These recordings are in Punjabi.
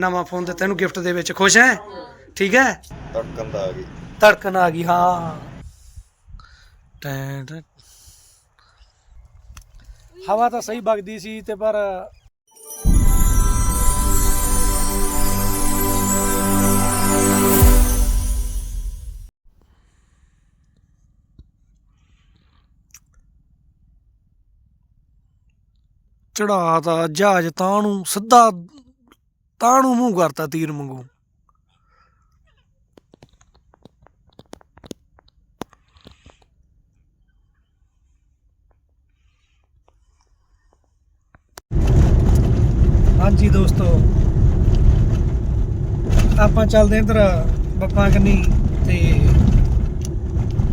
ਨਵਾਂ ਫੋਨ ਦਿੱਤਾ ਇਹਨੂੰ ਗਿਫਟ ਦੇ ਵਿੱਚ ਖੁਸ਼ ਹੈ? ਠੀਕ ਹੈ? ਧੜਕਣ ਆ ਗਈ। ਧੜਕਣ ਆ ਗਈ ਹਾਂ। ਟੈਂ ਟੈਂ। ਹਵਾ ਤਾਂ ਸਹੀ ਵਗਦੀ ਸੀ ਤੇ ਪਰ ਚੜਾਤਾ ਜਹਾਜ਼ ਤਾਂ ਨੂੰ ਸਿੱਧਾ ਤਾਂ ਨੂੰ ਮੂੰਹ ਕਰਤਾ ਤੀਰ ਮੰਗੂ ਹਾਂਜੀ ਦੋਸਤੋ, ਆਪਾਂ ਚੱਲਦੇ ਆਂ ਇੱਧਰ ਬੱਪਾ ਕੰਨੀ ਤੇ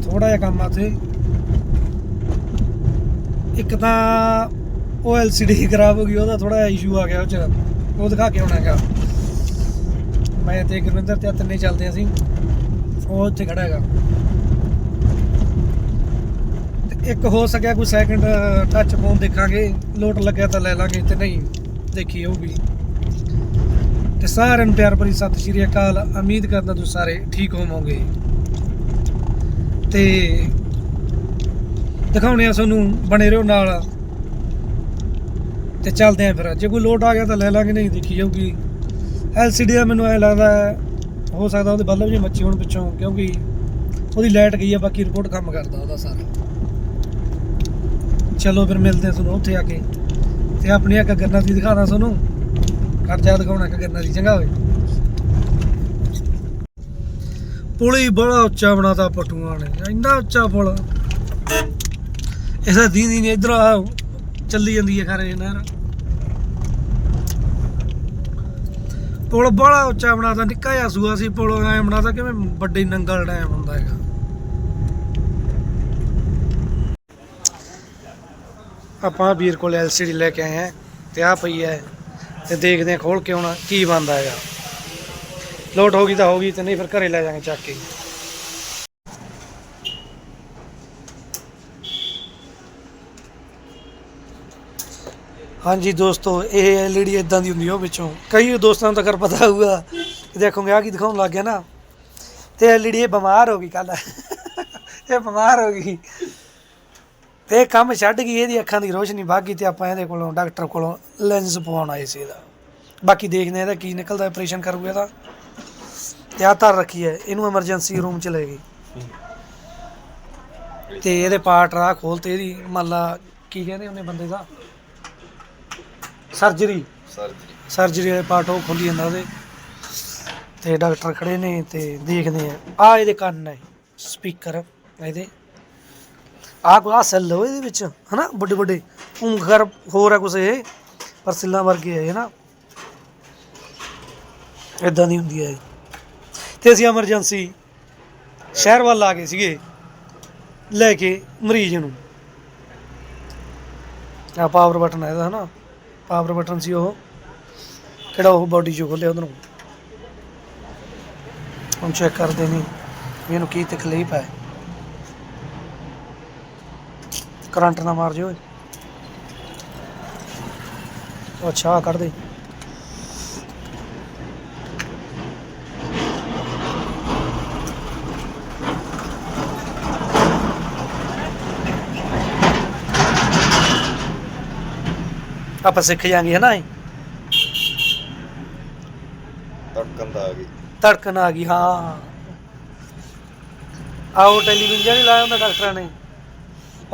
ਥੋੜਾ ਜਿਹਾ ਕੰਮ ਆ ਉੱਥੇ। ਇੱਕ ਤਾਂ ਉਹ LCD ਖਰਾਬ ਹੋ ਗਈ, ਉਹਦਾ ਥੋੜਾ ਜਿਹਾ ਇਸ਼ੂ ਆ ਗਿਆ ਉਹ ਚ ਉਹ ਦਿਖਾ ਕੇ ਆਉਣਾਗਾ। ਮੈਂ ਤੇ ਗੁਰਵਿੰਦਰ ਤੇ ਤਿੰਨੇ ਚੱਲਦੇ ਅਸੀਂ। ਉਹ ਉੱਥੇ ਖੜਾ ਹੈਗਾ। ਇੱਕ ਹੋ ਸਕਿਆ ਕੋਈ ਸੈਕਿੰਡ ਟੱਚ ਫੋਨ ਦੇਖਾਂਗੇ। ਲੋਟ ਲੱਗਿਆ ਤਾਂ ਲੈ ਲਾਂਗੇ, ਤੇ ਨਹੀਂ, ਦੇਖੀ ਹੋਊਗੀ ਤੇ ਸਾਰਿਆਂ ਨੂੰ ਪਿਆਰ ਭਰੀ ਸਤਿ ਸ਼੍ਰੀ ਅਕਾਲ। ਉਮੀਦ ਕਰਦਾ ਤੁਸੀਂ ਸਾਰੇ ਠੀਕ ਹੋਵੋਗੇ। ਤੇ ਦਿਖਾਉਣੇ ਆ ਤੁਹਾਨੂੰ ਬਣੇ ਰਹੋ ਨਾਲ। ਤੇ ਚੱਲਦੇ ਆਂ ਫਿਰ। ਜੇ ਕੋਈ ਲੋਟ ਆ ਗਿਆ ਤਾਂ ਲੈ ਲਾਂਗੇ, ਨਹੀਂ ਦੇਖੀ ਜਾਊਗੀ। LCD ਦਾ ਮੈਨੂੰ ਐ ਲੱਗਦਾ ਹੋ ਸਕਦਾ ਉਹਦੇ ਬੱਲਬ ਜਿਹੇ ਮੱਚੀ ਹੋਣ ਪਿੱਛੋਂ, ਕਿਉਂਕਿ ਉਹਦੀ ਲਾਈਟ ਗਈ ਆ, ਬਾਕੀ ਰਿਪੋਰਟ ਕੰਮ ਕਰਦਾ ਉਹਦਾ ਸਾਰਾ। ਚਲੋ ਫਿਰ ਮਿਲਦੇ ਆ ਤੁਹਾਨੂੰ ਉੱਥੇ ਆ ਕੇ। ਤੇ ਆਪਣੀ ਇੱਕ ਗੰਨਾ ਦੀ ਦਿਖਾਣਾ ਤੁਹਾਨੂੰ। ਕਰਜ਼ਾ ਦਿਖਾਉਣਾ ਇੱਕ ਗੰਨਾ ਦੀ, ਚੰਗਾ ਹੋਵੇ। ਪੁਲੀ ਬੜਾ ਉੱਚਾ ਬਣਾਤਾ ਪਟੂਆਂ ਨੇ, ਇੰਨਾ ਉੱਚਾ ਪੁਲ। ਇਹਦਾ ਦੀਦੀ ਨੇ ਇਧਰ ਚੱਲੀ ਜਾਂਦੀ ਹੈ ਖਰੇ ਨਹਿਰ। ਪੁਲ ਬੜਾ ਉੱਚਾ ਬਣਾਤਾ ਨਿੱਕਾ ਜਿਹਾ ਸੂਆ ਸੀ ਪੁਲ, ਐ ਬਣਾਤਾ ਕਿਵੇਂ ਵੱਡੇ ਨੰਗਲ ਡੈਮ ਹੁੰਦਾ ਹੈਗਾ। ਆਪਾਂ ਵੀਰ ਕੋਲ LCD ਲੈ ਕੇ ਆਏ ਆ, ਤੇ ਆ ਪਈ ਹੈ, ਤੇ ਦੇਖਦੇ ਆ ਖੋਲ ਕੇ ਹੁਣ ਕੀ ਬੰਦਾ ਹੈਗਾ। ਲੋਟ ਹੋ ਗਈ ਤਾਂ ਹੋ ਗਈ, ਤੇ ਨਹੀਂ ਫਿਰ ਘਰੇ ਲੈ ਜਾਾਂਗੇ ਚੱਕ ਕੇ। ਹਾਂਜੀ ਦੋਸਤੋ, ਇਹ ਐਲਈਡੀ ਇਦਾਂ ਦੀ ਹੁੰਦੀ ਉਹ ਵਿੱਚੋਂ। ਕਈ ਦੋਸਤਾਂ ਨੂੰ ਤਾਂ ਕਰ ਪਤਾ ਹੋਊਗਾ। ਕਿ ਦੇਖੋਗੇ ਆ ਕੀ ਦਿਖਾਉਣ ਲੱਗ ਗਿਆ ਨਾ। ਤੇ ਐਲਈਡੀ ਇਹ ਬਿਮਾਰ ਹੋ ਗਈ ਕੱਲ ਇਹ ਬਿਮਾਰ ਹੋ ਗਈ। ਤੇ ਕੰਮ ਛੱਡ ਗਈ, ਇਹਦੀ ਅੱਖਾਂ ਦੀ ਰੋਸ਼ਨੀ ਭੱਗ ਗਈ ਤੇ ਆਪਾਂ ਇਹਦੇ ਕੋਲੋਂ, ਡਾਕਟਰ ਕੋਲੋਂ ਲੈਂਸ ਪਵਾਉਣ ਆਏ ਸੀ ਇਹਦਾ। ਬਾਕੀ ਦੇਖਦੇ ਆ ਇਹਦਾ ਕੀ ਨਿਕਲਦਾ ਆਪਰੇਸ਼ਨ ਕਰੂਗਾ ਇਹਦਾ। ਤੇ ਆਹ ਧਰ ਰੱਖੀ ਹੈ, ਇਹਨੂੰ ਐਮਰਜੈਂਸੀ ਰੂਮ ਚ ਲੈ ਗਈ। ਤੇ ਇਹਦੇ ਪਾਰਟ ਰਾਹ ਖੋਲਤੇ ਇਹਦੀ, ਮੰਨ ਲਾ, ਕੀ ਕਹਿੰਦੇ ਉਹਨੇ ਬੰਦੇ ਦਾ? ਸਰਜਰੀ ਸਰਜਰੀ ਸਰਜਰੀ ਵਾਲੇ ਪਾਰਟ ਉਹ ਖੋਲੀ ਜਾਂਦਾ ਉਹਦੇ। ਤੇ ਡਾਕਟਰ ਖੜੇ ਨੇ ਤੇ ਦੇਖਦੇ ਆ। ਆ ਇਹਦੇ ਕੰਨ ਹੈ ਸਪੀਕਰ ਇਹਦੇ। ਆ ਕੋ ਆ ਸੈੱਲ ਹੋ ਇਹਦੇ ਵਿੱਚ ਹਨਾ? ਵੱਡੇ ਵੱਡੇ। ਉਂਗਰ ਹੋਰ ਆ ਕੁਛ ਇਹ ਪਰ ਸਿੱਲਾਂ ਵਰਗੇ ਆ ਇਹ ਨਾ ਇਦਾਂ ਦੀ ਹੁੰਦੀ ਹੈ। ਤੇ ਅਸੀਂ ਐਮਰਜੈਂਸੀ ਸ਼ਹਿਰ ਵੱਲ ਆ ਗਏ ਸੀਗੇ ਲੈ ਕੇ ਮਰੀਜ਼ ਨੂੰ। ਆ ਪਾਵਰ ਬਟਨ ਹੈ ਇਹਦਾ ਹਨਾ? ਪਾਵਰ ਬਟਨ ਸੀ ਉਹ। ਕਿਹੜਾ ਉਹ ਬਾਡੀ ਚੋਂ ਖੋਲਿਆ ਉਧਰੋਂ ਹੁਣ ਚੈੱਕ ਕਰਦੇ ਨੇ ਇਹਨੂੰ ਕੀ ਤਕਲੀਫ ਹੈ। ਕਰੰਟ ਨਾ ਮਾਰ ਜਿਓ। ਅੱਛਾ, ਆਹ ਕੱਢ ਦੇ। ਆਪਾਂ ਸਿੱਖ ਜਾਾਂਗੇ ਹੈ ਨਾ ਇਹ ਧੜਕਣ ਦਾ ਆ ਗਈ। ਧੜਕਣ ਆ ਗਈ ਹਾਂ। ਆਓ ਟੈਲੀਵਿਜ਼ਨ ਨਹੀਂ ਲਾਇਆ ਹੁੰਦਾ ਡਾਕਟਰਾਂ ਨੇ।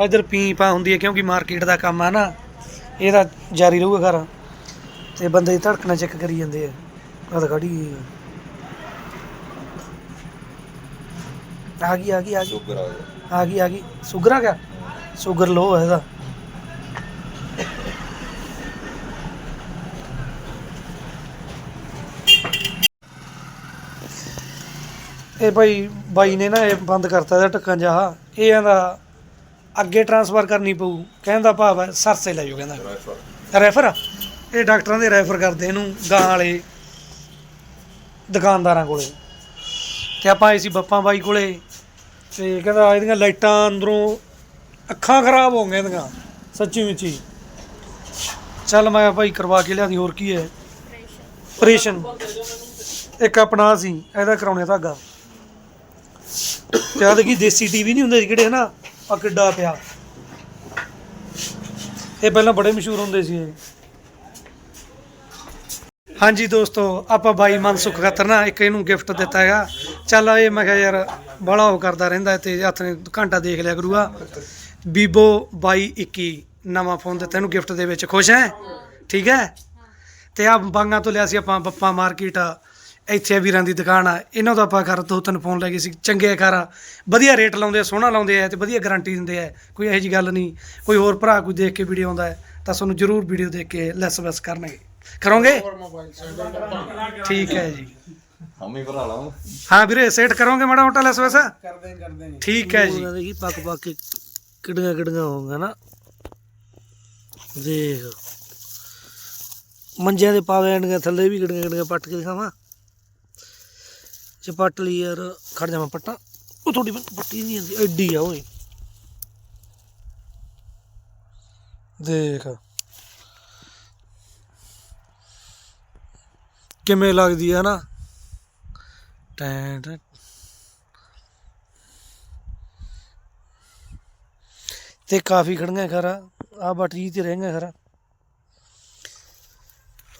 ਇਧਰ ਪੀਪਾ ਹੁੰਦੀ ਹੈ ਕਿਉਂਕਿ ਮਾਰਕੀਟ ਦਾ ਕੰਮ ਆ ਨਾ ਇਹਦਾ ਜਾਰੀ ਰਹੂਗਾ ਘਰ। ਤੇ ਬੰਦੇ ਦੀ ਧੜਕਣਾ ਚੈੱਕ ਕਰੀ ਜਾਂਦੇ ਆ। ਤਾਂ ਖੜੀ ਆ। ਆ ਗਈ ਆ ਗਈ ਆ ਗਈ। ਸ਼ੂਗਰ ਆ ਗਿਆ। ਆ ਗਈ ਆ ਗਈ। ਸ਼ੂਗਰ ਆ ਗਿਆ? ਸ਼ੂਗਰ ਲੋ ਹੈ ਇਹਦਾ। ਇਹ ਭਾਈ ਬਾਈ ਨੇ ਨਾ ਇਹ ਬੰਦ ਕਰਤਾ ਇਹਦਾ ਢੱਕਣ ਜਿਹਾ। ਇਹ ਕਹਿੰਦਾ ਅੱਗੇ ਟਰਾਂਸਫਰ ਕਰਨੀ ਪਊ। ਕਹਿੰਦਾ ਭਾਵ ਹੈ ਸਰਸੇ ਲੈ ਜਾਓ ਕਹਿੰਦਾ। ਰੈਫਰ? ਇਹ ਡਾਕਟਰਾਂ ਦੇ ਰੈਫਰ ਕਰਦੇ ਇਹਨੂੰ ਗਾਂ ਵਾਲੇ ਦੁਕਾਨਦਾਰਾਂ ਕੋਲੇ। ਤੇ ਆਪਾਂ ਆਏ ਸੀ ਬੱਪਾਂ ਬਾਈ ਕੋਲੇ। ਤੇ ਕਹਿੰਦਾ ਇਹਦੀਆਂ ਲਾਈਟਾਂ ਅੰਦਰੋਂ ਅੱਖਾਂ ਖਰਾਬ ਹੋ ਗਈਆਂ ਇਹਦੀਆਂ। ਸੱਚੀ ਮੁੱਚੀ ਚੱਲ ਮੈਂ ਭਾਈ ਕਰਵਾ ਕੇ ਲਿਆਦੀ ਹੋਰ ਕੀ ਹੈ? ਆਪਰੇਸ਼ਨ ਇੱਕ ਆਪਣਾ ਸੀ ਇਹਦਾ ਕਰਾਉਣੇ ਧਾਗਾ। ਤੇ ਆਹ ਦੇਖੀ ਦੇਸੀ ਟੀਵੀ ਨਹੀਂ ਹੁੰਦੇ ਸੀ ਕਿਹੜੇ ਹਨਾ ਆ ਕਿੱਡਾ ਪਿਆ। ਇਹ ਪਹਿਲਾਂ ਬੜੇ ਮਸ਼ਹੂਰ ਹੁੰਦੇ ਸੀ ਇਹ। ਹਾਂਜੀ ਦੋਸਤੋ, ਆਪਾਂ ਬਾਈ ਮਨਸੁਖ ਖਾਤਰ ਨਾ ਇੱਕ ਇਹਨੂੰ ਗਿਫਟ ਦਿੱਤਾ ਹੈਗਾ। ਚੱਲ ਇਹ ਮੈਂ ਕਿਹਾ ਯਾਰ ਬੜਾ ਉਹ ਕਰਦਾ ਰਹਿੰਦਾ ਤੇ ਹੱਥ ਨੇ ਘੰਟਾ ਦੇਖ ਲਿਆ ਕਰੂਗਾ। ਵੀਵੋ 2221 ਨਵਾਂ ਫੋਨ ਦਿੱਤਾ, ਇਹਨੂੰ ਗਿਫਟ ਦੇ ਵਿੱਚ ਖੁਸ਼ ਹੈ? ਠੀਕ ਹੈ? ਤੇ ਆ ਬਾਂਗਾ ਤੋਂ ਲਿਆ ਸੀ ਆਪਾਂ, ਬੱਪਾ ਮਾਰਕੀਟ ਇੱਥੇ ਵੀਰਾਂ ਦੀ ਦੁਕਾਨ ਆ। ਇਹਨਾਂ ਤੋਂ ਆਪਾਂ ਕਰ ਦੋ ਤਿੰਨ ਫੋਨ ਲੈ ਗਏ ਸੀ। ਚੰਗੇ ਕਰ ਵਧੀਆ ਰੇਟ ਲਾਉਂਦੇ ਆ ਸੋਹਣਾ ਲਾਉਂਦੇ ਆ ਤੇ ਵਧੀਆ ਗਾਰੰਟੀ ਦਿੰਦੇ ਆ। ਕੋਈ ਇਹੋ ਜੀ ਗੱਲ ਨਹੀਂ। ਕੋਈ ਹੋਰ ਭਰਾ ਕੋਈ ਦੇਖ ਕੇ ਵੀਡੀਓ ਆਉਂਦਾ ਹੈ ਤਾਂ ਤੁਹਾਨੂੰ ਜ਼ਰੂਰ ਵੀਡੀਓ ਦੇਖ ਕੇ ਲੈਸ ਬੈਸ ਕਰਨਗੇ। ਕਰੋਗੇ? ਠੀਕ ਹੈ ਜੀ। ਹਮੀ ਭਰਾ ਲਾ ਹਾਂ ਵੀਰੇ ਸੇਟ ਕਰੋਗੇ ਮਾੜਾ ਮੋਟਾ ਲੈਸ ਬੈਸ ਕਰਦੇ ਕਰਦੇ ਨੇ। ਠੀਕ ਹੈ ਜੀ। ਦੇਖੀ ਪੱਕ ਪੱਕ ਕੇ ਕਿੜੀਆਂ ਕਿੜੀਆਂ ਹੋਊਗਾ ਨਾ। ਦੇਖ। ਮੰਜਿਆਂ ਦੇ ਪਾ ਦੇਣਗੇ ਥੱਲੇ ਵੀ ਕਿੜੀਆਂ ਕਿੜੀਆਂ ਪੱਟ ਕੇ ਦਿਖਾਵਾਂ। ਜੇ ਲਈ ਯਾਰ, ਖੜ ਜਾਵਾਂ ਮੈਂ ਪੱਟਾਂ। ਉਹ ਥੋੜੀ ਪੱਟੀ ਨਹੀਂ ਆਉਂਦੀ, ਐਡੀ ਆ ਓਏ। ਦੇਖ। ਕਿਵੇਂ ਲੱਗਦੀ ਆ ਨਾ? ਟੈਂ ਤੇ ਕਾਫੀ ਖੜੀਆਂ ਖਰਾ ਆ ਬਟੀ ਤੇ ਰਹਿੰਗਾ ਖਰਾ।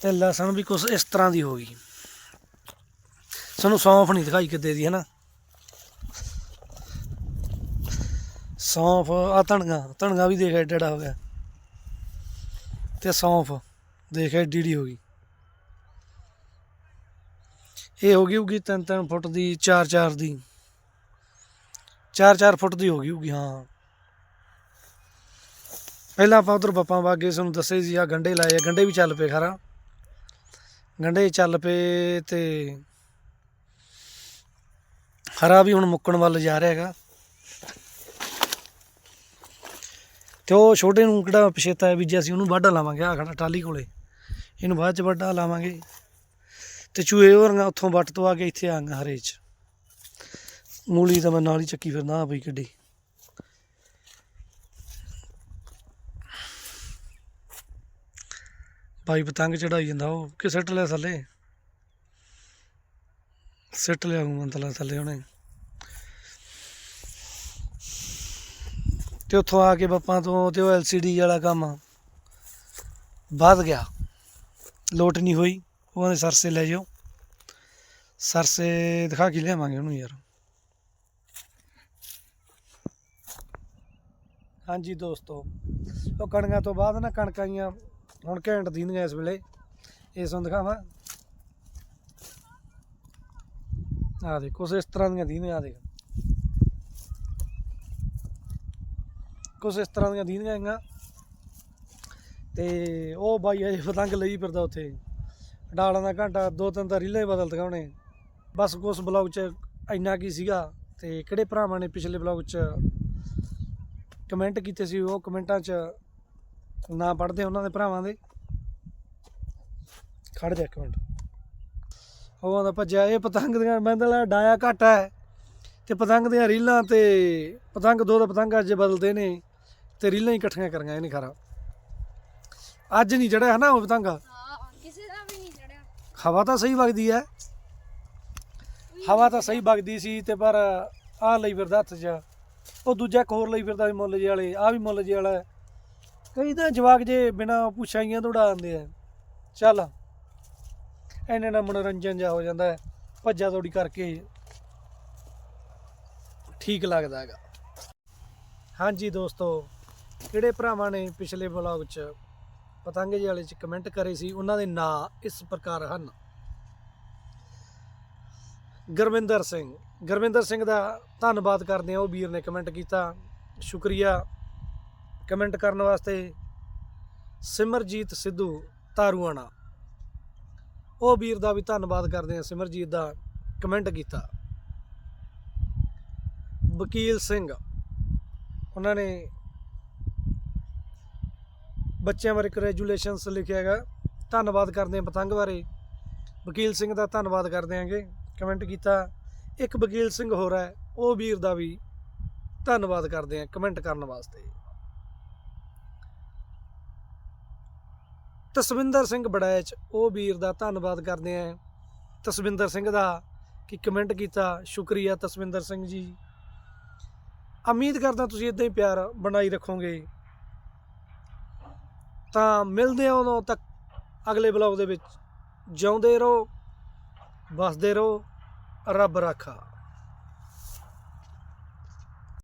ਤੇ ਲਸਣ ਵੀ ਕੁਛ ਇਸ ਤਰ੍ਹਾਂ ਦੀ ਹੋ ਗਈ। ਤੁਹਾਨੂੰ ਸੌਂਫ ਨਹੀਂ ਦਿਖਾਈ ਕਿੱਦੇ ਦੀ ਹੈ ਨਾ ਸੌਂਫ ਆ ਧਣਗਾ ਧਣਗਾ ਵੀ ਦੇਖ ਐਡਾ ਹੋ ਗਿਆ। ਤੇ ਸੌਂਫ ਦੇਖ ਐਡੀ ਡੀ ਹੋ ਗਈ। ਇਹ ਹੋ ਗਈ ਹੋਗੀ ਤਿੰਨ ਤਿੰਨ ਫੁੱਟ ਦੀ 4 4 ਦੀ। 4 4 ਫੁੱਟ ਦੀ ਹੋ ਗਈ ਹੋਊਗੀ, ਹਾਂ। ਪਹਿਲਾਂ ਆਪਾਂ ਉਧਰ ਬੱਪਾਂ ਬਾਗੇ ਸਾਨੂੰ ਦੱਸੇ ਸੀ ਆ ਗੰਡੇ ਲਾਏ ਆ ਗੰਡੇ ਵੀ ਚੱਲ ਪਏ ਖਰਾ। ਗੰਡੇ ਚੱਲ ਪਏ ਤੇ ਹਰਾ ਵੀ ਹੁਣ ਮੁੱਕਣ ਵੱਲ ਜਾ ਰਿਹਾ ਹੈਗਾ। ਤੇ ਉਹ ਛੋਟੇ ਨੂੰ ਕਿਹੜਾ ਪਛੇਤਾ ਹੈ ਬੀਜਿਆ ਸੀ ਉਹਨੂੰ ਵਾਢਾ ਲਾਵਾਂਗੇ ਆ ਖੜਾ ਟਾਲੀ ਕੋਲੇ। ਇਹਨੂੰ ਬਾਅਦ ਚ ਵਾਢਾ ਲਾਵਾਂਗੇ। ਤੇ ਚੂਹੇ ਹੋਰਾਂ ਉੱਥੋਂ ਵੱਟ ਤੋਂ ਆ ਕੇ ਇੱਥੇ ਆਂਗਾ ਹਰੇ ਚ। ਮੂਲੀ ਤਾਂ ਮੈਂ ਨਾਲ ਹੀ ਚੱਕੀ ਫਿਰਦਾ ਆ ਬਈ ਕਿੱਡੀ। ਭਾਈ ਪਤੰਗ ਚੜਾਈ ਜਾਂਦਾ ਉਹ, ਕਿ ਸਿੱਟ ਲਿਆ ਥੱਲੇ ਸਿੱਟ ਲਿਆ ਮੰਤਲਾ ਥੱਲੇ ਉਹਨੇ। ਤੇ ਉੱਥੋਂ ਆ ਕੇ ਬੱਪਾਂ ਤੋਂ ਤੇ ਉਹ ਐਲਸੀਡੀ ਵਾਲਾ ਕੰਮ ਵੱਧ ਗਿਆ। ਲੋਟ ਨਹੀਂ ਹੋਈ। ਉਹਦੇ ਸਰਸੇ ਲੈ ਜਾਓ। ਸਰਸੇ ਦਿਖਾ ਕੇ ਲਿਆਵਾਂਗੇ ਉਹਨੂੰ ਯਾਰ। ਹਾਂਜੀ ਦੋਸਤੋ, ਉਹ ਕਣਕਾਂ ਤੋਂ ਬਾਅਦ ਨਾ ਕਣਕਾਂ ਆਈਆਂ, ਹੁਣ ਘੈਂਟ ਦੀਂਦੀਆਂ ਇਸ ਵੇਲੇ। ਇਸ ਨੂੰ ਦਿਖਾਵਾਂ। ਆ ਦੇਖ, ਕੁਛ ਇਸ ਤਰ੍ਹਾਂ ਦੀਆਂ ਦੀਂਦੀਆਂ ਆ ਦੇਖ। ਕੁਛ ਇਸ ਤਰ੍ਹਾਂ ਦੀਆਂ ਦੀਂਦੀਆਂ ਹੈਗੀਆਂ। ਤੇ ਉਹ ਬਾਈ ਅਜੇ ਪਤੰਗ ਲਈ ਫਿਰਦਾ ਉੱਥੇ। ਡਾਲਾਂ ਦਾ ਘੰਟਾ, ਦੋ ਤਿੰਨ ਤਾਂ ਰੀਲਾਂ ਹੀ ਬਦਲ ਦਿਖਾਉਣੇ ਬਸ ਉਸ ਬਲੌਗ 'ਚ ਇੰਨਾ ਕੀ ਸੀਗਾ। ਤੇ ਕਿਹੜੇ ਭਰਾਵਾਂ ਨੇ ਪਿਛਲੇ ਬਲੌਗ 'ਚ ਕਮੈਂਟ ਕੀਤੇ ਸੀ ਉਹ ਕਮੈਂਟਾਂ 'ਚ? ਨਾ ਪੜਦੇ ਉਹਨਾਂ ਦੇ ਭਰਾਵਾਂ ਦੇ। ਖੜ ਜਾ ਇੱਕ ਮਿੰਟ। ਉਹ ਆਂਦਾ ਭੱਜਿਆ ਇਹ ਪਤੰਗ ਦੀਆਂ ਮੈਂ ਤਾਂ ਡਾਇਆ ਘੱਟ ਹੈ। ਤੇ ਪਤੰਗ ਦੀਆਂ ਰੀਲਾਂ ਤੇ ਪਤੰਗ ਦੋ ਦੋ ਪਤੰਗ ਅੱਜ ਬਦਲਦੇ ਨੇ ਤੇ ਰੀਲਾਂ ਹੀ ਇਕੱਠੀਆਂ ਕਰੀਆਂ ਇਹ ਨਹੀਂ ਖਰਾ। ਅੱਜ ਨਹੀਂ ਚੜਿਆ ਹਨਾ ਉਹ ਪਤੰਗ? ਹਾਂ ਕਿਸੇ ਦਾ ਵੀ ਨਹੀਂ ਚੜਿਆ। ਹਵਾ ਤਾਂ ਸਹੀ ਵਗਦੀ ਹੈ। ਹਵਾ ਤਾਂ ਸਹੀ ਵਗਦੀ ਸੀ ਤੇ ਪਰ ਆਹ ਲਈ ਫਿਰਦਾ ਹੱਥ 'ਚ। ਉਹ ਦੂਜਾ ਇੱਕ ਹੋਰ ਲਈ ਫਿਰਦਾ ਮੁੱਲ ਜੇ ਵਾਲੇ ਆਹ ਵੀ ਮੁੱਲ ਜੇ ਵਾਲਾ। ਕਈ ਤਾਂ ਜਵਾਕ ਜੇ ਬਿਨਾ ਪੁੱਛਾਈਆਂ ਦਿੰਦੇ ਆ। ਚੱਲ। ਐਨੇ ਨਾਲ ਮਨੋਰੰਜਨ ਜਾ ਹੋ ਜਾਂਦਾ ਹੈ, ਭੱਜਾ ਦੌੜੀ ਕਰਕੇ ਠੀਕ ਲੱਗਦਾ ਹੈਗਾ। ਹਾਂਜੀ ਦੋਸਤੋ, ਕਿਹੜੇ ਭਰਾਵਾਂ ਨੇ ਪਿਛਲੇ ਵਲੌਗ 'ਚ ਪਤੰਗ ਜੀ ਵਾਲੇ 'ਚ ਕਮੈਂਟ ਕਰੇ ਸੀ, ਉਹਨਾਂ ਦੇ ਨਾਂ ਇਸ ਪ੍ਰਕਾਰ ਹਨ। ਗੁਰਵਿੰਦਰ ਸਿੰਘ। ਗੁਰਵਿੰਦਰ ਸਿੰਘ ਦਾ ਧੰਨਵਾਦ ਕਰਦੇ ਆ ਉਹ ਵੀਰ ਨੇ ਕਮੈਂਟ ਕੀਤਾ। ਸ਼ੁਕਰੀਆ। ਕਮੈਂਟ ਕਰਨ ਵਾਸਤੇ ਸਿਮਰਜੀਤ ਸਿੱਧੂ ਤਾਰੂਆਣਾ। ਉਹ ਵੀਰ ਦਾ ਵੀ ਧੰਨਵਾਦ ਕਰਦੇ ਹਾਂ ਸਿਮਰਜੀਤ ਦਾ ਕਮੈਂਟ ਕੀਤਾ। ਵਕੀਲ ਸਿੰਘ, ਉਹਨਾਂ ਨੇ ਬੱਚਿਆਂ ਬਾਰੇ ਕੰਗ੍ਰੈਚੁਲੇਸ਼ਨਸ ਲਿਖਿਆ ਹੈਗਾ। ਧੰਨਵਾਦ ਕਰਦੇ ਹਾਂ ਪਤੰਗ ਬਾਰੇ। ਵਕੀਲ ਸਿੰਘ ਦਾ ਧੰਨਵਾਦ ਕਰਦੇ ਹਾਂਗੇ। ਕਮੈਂਟ ਕੀਤਾ। ਇੱਕ ਵਕੀਲ ਸਿੰਘ ਹੋਰ ਹੈ, ਉਹ ਵੀਰ ਦਾ ਵੀ ਧੰਨਵਾਦ ਕਰਦੇ ਹਾਂ ਕਮੈਂਟ ਕਰਨ ਵਾਸਤੇ। ਤਸਵਿੰਦਰ ਸਿੰਘ ਬੜੈਚ ਉਹ ਵੀਰ ਦਾ ਧੰਨਵਾਦ ਕਰਦੇ ਆਂ। ਤਸਵਿੰਦਰ ਸਿੰਘ ਦਾ ਕਿ ਕਮੈਂਟ ਕੀਤਾ। ਸ਼ੁਕਰੀਆ ਤਸਵਿੰਦਰ ਸਿੰਘ ਜੀ। ਉਮੀਦ ਕਰਦਾ ਤੁਸੀਂ ਇਦਾਂ ਹੀ ਪਿਆਰ ਬਣਾਈ ਰੱਖੋਗੇ। ਤਾਂ ਮਿਲਦੇ ਹਾਂ ਉਦੋਂ ਤੱਕ ਅਗਲੇ ਬਲੌਗ ਦੇ ਵਿੱਚ। ਜਿਉਂਦੇ ਰਹੋ, ਵਸਦੇ ਰਹੋ। ਰੱਬ ਰਾਖਾ।